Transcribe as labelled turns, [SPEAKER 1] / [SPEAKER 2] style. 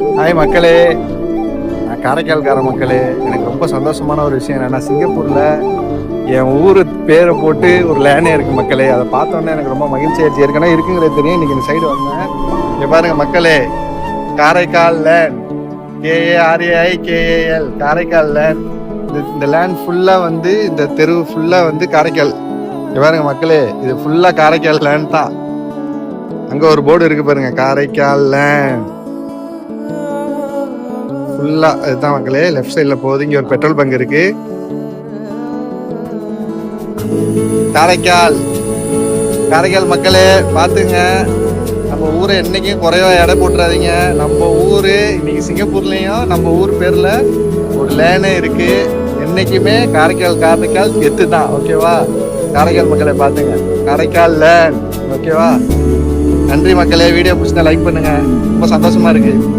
[SPEAKER 1] Hi மக்களே. நான் காரைக்கால்கார மக்களே. எனக்கு ரொம்ப சந்தோஷமான ஒரு விஷயம் என்னன்னா சிங்கப்பூரில் என் ஊர் பேரை போட்டு ஒரு லேனே இருக்கு மக்களே. அதை பார்த்தோன்னே எனக்கு ரொம்ப மகிழ்ச்சி ஆயிடுச்சு. ஏற்கனவே இருக்குங்கிறது தெரியும். இன்னைக்கு இந்த சைடு வந்தேன். இங்க பாருங்க மக்களே. Karaikal land K A R A I K A L Karaikal land இந்த இந்த லேண்ட் ஃபுல்லாக வந்து இந்த தெரு ஃபுல்லாக வந்து காரைக்கால். இங்க பாருங்க மக்களே. இது ஃபுல்லாக காரைக்கால் லேண்ட் தான். அங்கே ஒரு போர்டு இருக்கு பாருங்க. காரைக்கால் லேண்ட் ஃபுல்லா இதுதான் மக்களே. லெஃப்ட் சைடுல போகுது. இங்க ஒரு பெட்ரோல் பங்க் இருக்கு. காரைக்கால். காரைக்கால் மக்களே பாத்துங்க நம்ம ஊரை என்னைக்கும் குறைவா எடை போட்டுறாதீங்க. நம்ம ஊரு இன்னைக்கு சிங்கப்பூர்லயும் நம்ம ஊர் பேர்ல ஒரு லேனே இருக்கு. என்னைக்குமே காரைக்கால் காரைக்கால் கெத்து தான் ஓகேவா? காரைக்கால் மக்களை பாத்துங்க காரைக்கால் லேன். ஓகேவா? நன்றி மக்களே. வீடியோ பிடிச்சா லைக் பண்ணுங்க. ரொம்ப சந்தோஷமா இருக்கு.